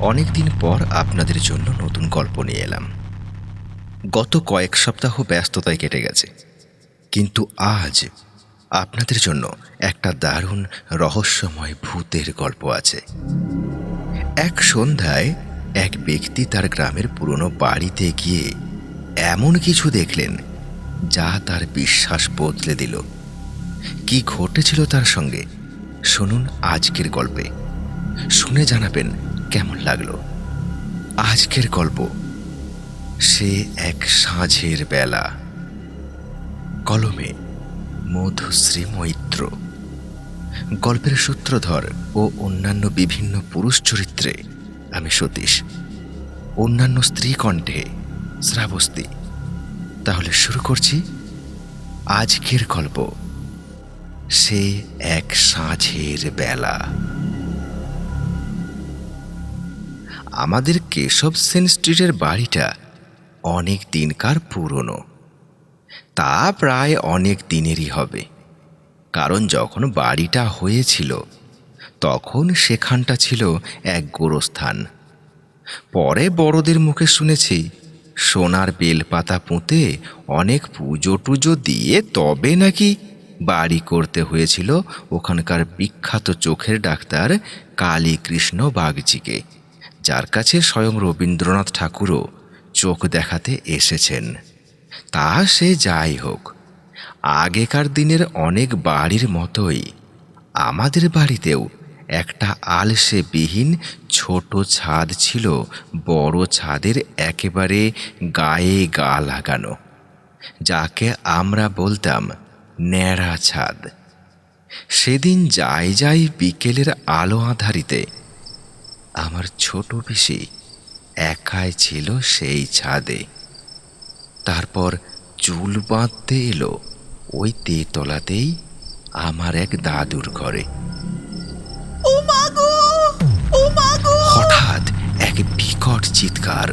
অনেক দিন পর আপনাদের জন্য নতুন গল্প নিয়ে এলাম। গত কয়েক সপ্তাহ ব্যস্ততায় কেটে গেছে। কিন্তু আজ আপনাদের জন্য একটা দারুণ রহস্যময় ভূতের গল্প আছে। এক সন্ধ্যায় এক ব্যক্তি তার গ্রামের পুরনো বাড়িতে গিয়ে এমন কিছু দেখলেন যা তার বিশ্বাস বদলে দিল। কি ঘটেছিল তার সঙ্গে? শুনুন আজকের গল্পে। শুনে জানাবেন কেমন লাগল? আজকের গল্প, সে এক সাঁঝের বেলা। কলমে মধুশ্রী মৈত্র। গল্পের সূত্রধর ও অন্যান্য বিভিন্ন পুরুষ চরিত্রে আমি সতীশ। অন্যান্য স্ত্রী কণ্ঠে শ্রাবস্তি। তাহলে শুরু করছি আজকের গল্প, সে এক সাঁঝের বেলা। আমাদের কেশব সেন স্ট্রিটের বাড়িটা অনেক দিনকার পুরনো। তা প্রায় অনেক দিনেরই হবে। কারণ যখন বাড়িটা হয়েছিল, তখন সেখানটা ছিল এক গোরস্থান। পরে বড়দের মুখে শুনেছি, সোনার বেলপাতা পুঁতে অনেক পুজো টুজো দিয়ে তবে নাকি বাড়ি করতে হয়েছিল ওখানকার বিখ্যাত চোখের ডাক্তার কালীকৃষ্ণ বাগজিকে যার কাছে স্বয়ং রবীন্দ্রনাথ ঠাকুরও চোখ দেখাতে এসেছেন। তা সে যাই হোক, আগেকার দিনের অনেক বাড়ির মতোই আমাদের বাড়িতেও একটা আলসে বিহীন ছোট ছাদ ছিল, বড় ছাদের একেবারে গায়ে গা লাগানো, যাকে আমরা বলতাম ন্যাড়া ছাদ। সেদিন যাই যাই বিকেলের আলো আধারিতে আমার ছোট পিসি একাই ছিল সেই ছাদে। তারপর চুল বাঁধতে এলো ওই তেতলাতেই আমার এক দাদুর ঘরে। হঠাৎ এক বিকট চিৎকার।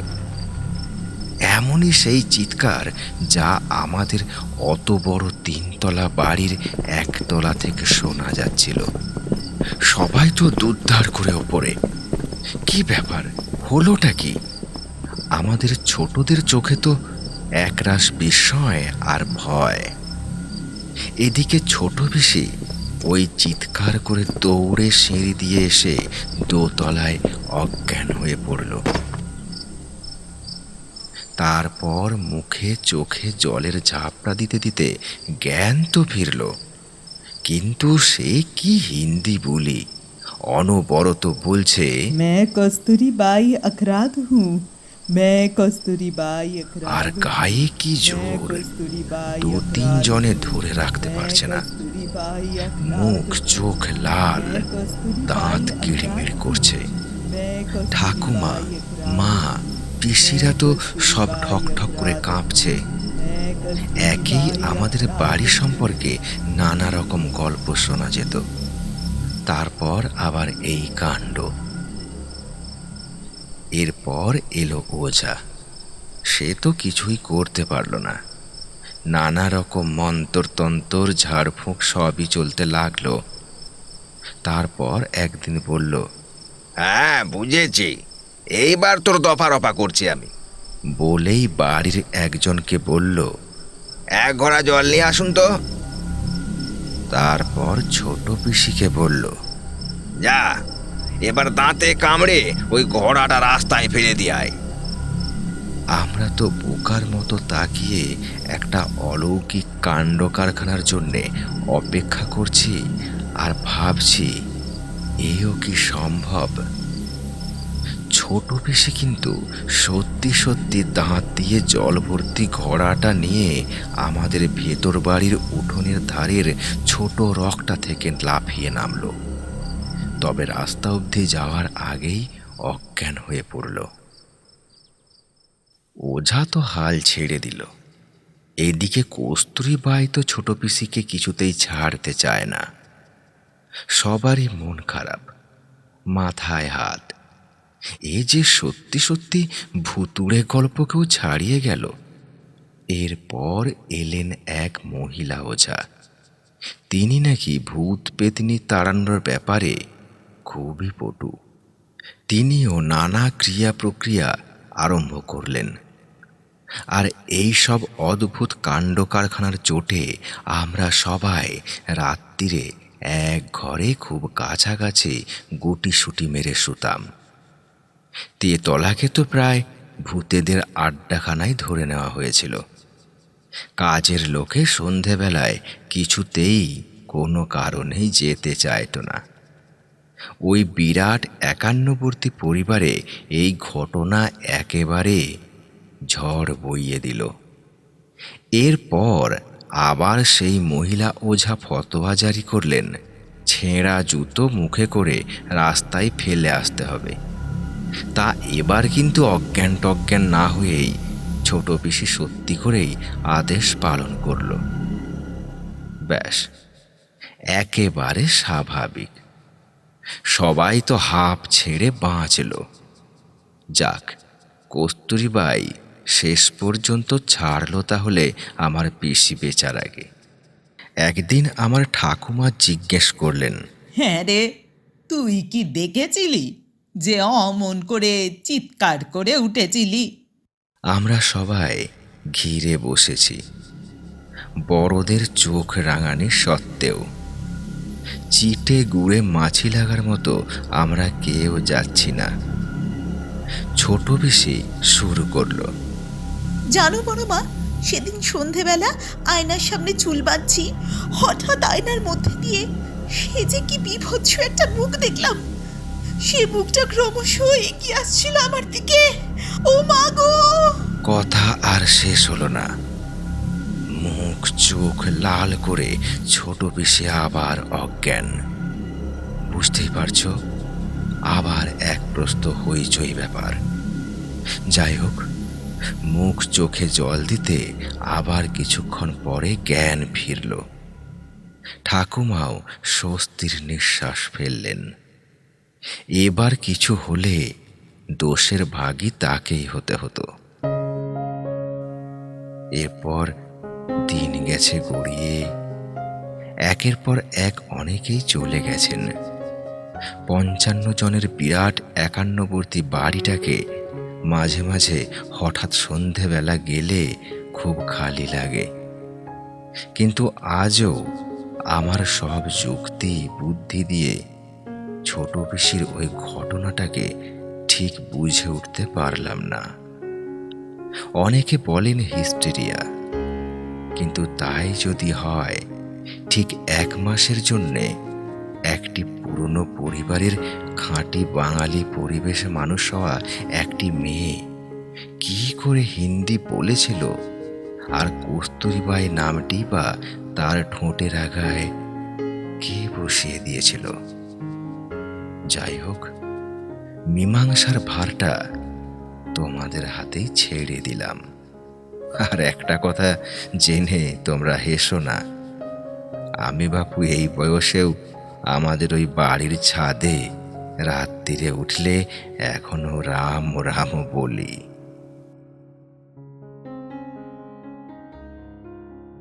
এমনই সেই চিৎকার যা আমাদের অত বড় তিনতলা বাড়ির একতলা থেকে শোনা যাচ্ছিল। সবাই তো দুদ্ধার করে ওপরে। কি ব্যাপার? হলোটা কি? আমাদের ছোটদের চোখে তো একরাশ বিস্ময় আর ভয়। এদিকে ছোট বেশি ওই চিৎকার করে দৌড়ে সিঁড়ি দিয়ে এসে দোতলায় অজ্ঞান হয়ে পড়ল। তারপর মুখে চোখে জলের ঝাপটা দিতে দিতে জ্ঞান তো ফিরল। কিন্তু সে কি হিন্দি বলি? অনবরত বলছে मैं कस्तूरी बाई अखराध हूँ मैं कस्तूरी बाई अखराध আর हूँ। গায়ে কি मैं জোর कस्तूरी बाई দু अखराध তিনজনে हूँ। ধরে রাখতে मैं পারছে না कस्तूरी बाई अखराध মুখ हूँ। চোখ লাল मैं कस्तूरी দাঁত बाई কিড়মিড় अखराध করছে हूँ। मैं कस्तूरी ঠাকুমা बाई अखराध মা हूँ। পিসিরা তো সব ঠক ঠক করে কাঁপছে मैं कस्तूरी একেই बाई আমাদের अखराध বাড়ি हूँ। সম্পর্কে নানা রকম গল্প শোনা যেত তারপর আবার এই কাণ্ড। এরপর এলো ওঝা। সে তো কিছুই করতে পারল না। নানা রকম মন্তরতন্তর ঝাড়ফুঁক সবই চলতে লাগল। তারপর একদিন বলল হ্যাঁ বুঝেছি। এইবার তোর দফা রফা করছি আমি। বলেই বাড়ির একজনকে বলল, এক ঘোড়া জল নিয়ে আসুন তো। তারপর ছোট পিসিকে বলল, যা, এবার দাঁতে কামড়ে ওই ঘোড়াটা রাস্তায় ফেলে দিয়ায় আমরা তো বোকার মতো তাকিয়ে একটা অলৌকিক কাণ্ড কারখানার জন্যে অপেক্ষা করছি আর ভাবছি, এও কি সম্ভব? ছোট পিসি কিন্তু সত্যি সত্যি দাঁত দিয়ে জল ভর্তি ঘোড়াটা নিয়ে আমাদের ভেতর বাড়ির উঠোনের ধারের ছোট রকটা থেকে লাফিয়ে নামলো। তবে রাস্তা অবধি যাওয়ার আগেই অজ্ঞান হয়ে পড়ল। ওঝা তো হাল ছেড়ে দিল। এদিকে কস্তুরি বাই তো ছোট পিসিকে কিছুতেই ছাড়তে চায় না। সবারই মন খারাপ। মাথায় হাত। এ যে সত্যি সত্যি ভুতুড়ে গল্পকেও ছাড়িয়ে গেল। এরপর এলেন এক মহিলা ওঝা। তিনি নাকি ভূত পেতনি তাড়ানোর ব্যাপারে খুবই পটু। তিনিও নানা ক্রিয়া প্রক্রিয়া আরম্ভ করলেন। আর এই সব অদ্ভুত কাণ্ড কারখানার চোটে আমরা সবাই রাত্রিরে এক ঘরে খুব কাছাকাছি গুটি সুটি মেরে শুতাম। তেতলাকে তো প্রায় ভূতেদের আড্ডাখানায় ধরে নেওয়া হয়েছিল। কাজের লোকে সন্ধেবেলায় কিছুতেই কোনো কারণেই যেতে চাইতো না। ওই বিরাট একান্নবর্তী পরিবারে এই ঘটনা একেবারে ঝড় বইয়ে দিল। এরপর আবার সেই মহিলা ওঝা ফতোয়া জারি করলেন, ছেঁড়া জুতো মুখে করে রাস্তায় ফেলে আসতে হবে। তা এবার কিন্তু অজ্ঞান টজ্ঞান না হয়েই ছোট পিসি সত্যি করেই আদেশ পালন করল। ব্যাস, একেবারে স্বাভাবিক। সবাই তো হাঁপ ছেড়ে বাঁচল। যাক, কস্তুরিবাই শেষ পর্যন্ত ছাড়লো তাহলে আমার পিসি বেচার আগে। একদিন আমার ঠাকুমা জিজ্ঞেস করলেন হ্যাঁ রে, তুই কি দেখেছিলি? যে অমন করে চিৎকার করে উঠেছিলি। আমরা সবাই ঘিরে বসেছি। বড়দের চোখ রাঙানি সত্ত্বেও। চিটে গুড়ে মাছি লাগার মতো আমরা কেউ যাচ্ছি না। ছোট বেশি শুরু করল। জানো বড় মা সেদিন সন্ধেবেলা আয়নার সামনে চুল বাঁধছি। হঠাৎ আয়নার মধ্যে দিয়ে সে যে কি বিভৎস একটা মুখ দেখলাম। সে মুখটা ক্রমশ এগিয়ে আসছিল আমার দিকে। ও মা গো! কথা আর শেষ হলো না। মুখ চোখ লাল করে ছোট পিসে আবার অজ্ঞান। বুঝতেই পারছ? আবার এক প্রস্ত হইচই ব্যাপার। যাই হোক, মুখ চোখে জল দিতে আবার কিছুক্ষণ পরে জ্ঞান ফিরল। ঠাকুমাও স্বস্তির নিঃশ্বাস ফেললেন। এবার কিছু হলে দোষের ভাগই তাকেই হতে হতো। এরপর দিন গেছে গড়িয়ে, একের পর এক অনেকেই চলে গেছেন। পঞ্চান্ন জনের বিরাট একান্নবর্তী বাড়িটাকে মাঝে মাঝে হঠাৎ সন্ধেবেলা গেলে খুব খালি লাগে। কিন্তু আজও আমার সব যুক্তি, বুদ্ধি দিয়ে ছোট পিসির ওই ঘটনাটাকে ঠিক বুঝে উঠতে পারলাম না। অনেকে বলেন হিস্টেরিয়া, কিন্তু তাই যদি হয়, ঠিক এক মাসের জন্যে একটি পুরনো পরিবারের খাঁটি বাঙালি পরিবেশে মানুষ হওয়া একটি মেয়ে কি করে হিন্দি বলেছিল আর কস্তুরিবাই নামটি বা তার ঠোঁটের আগায় কে বসিয়ে দিয়েছিল? যাই হোক, মীমাংসার ভারটা তোমাদের হাতেই ছেড়ে দিলাম। আর একটা কথা জেনে তোমরা হেসো না। আমি বাপু, এই বয়সেও আমাদের ওই বাড়ির ছাদে রাত্রিরে উঠলে এখনও রাম রাম বলি।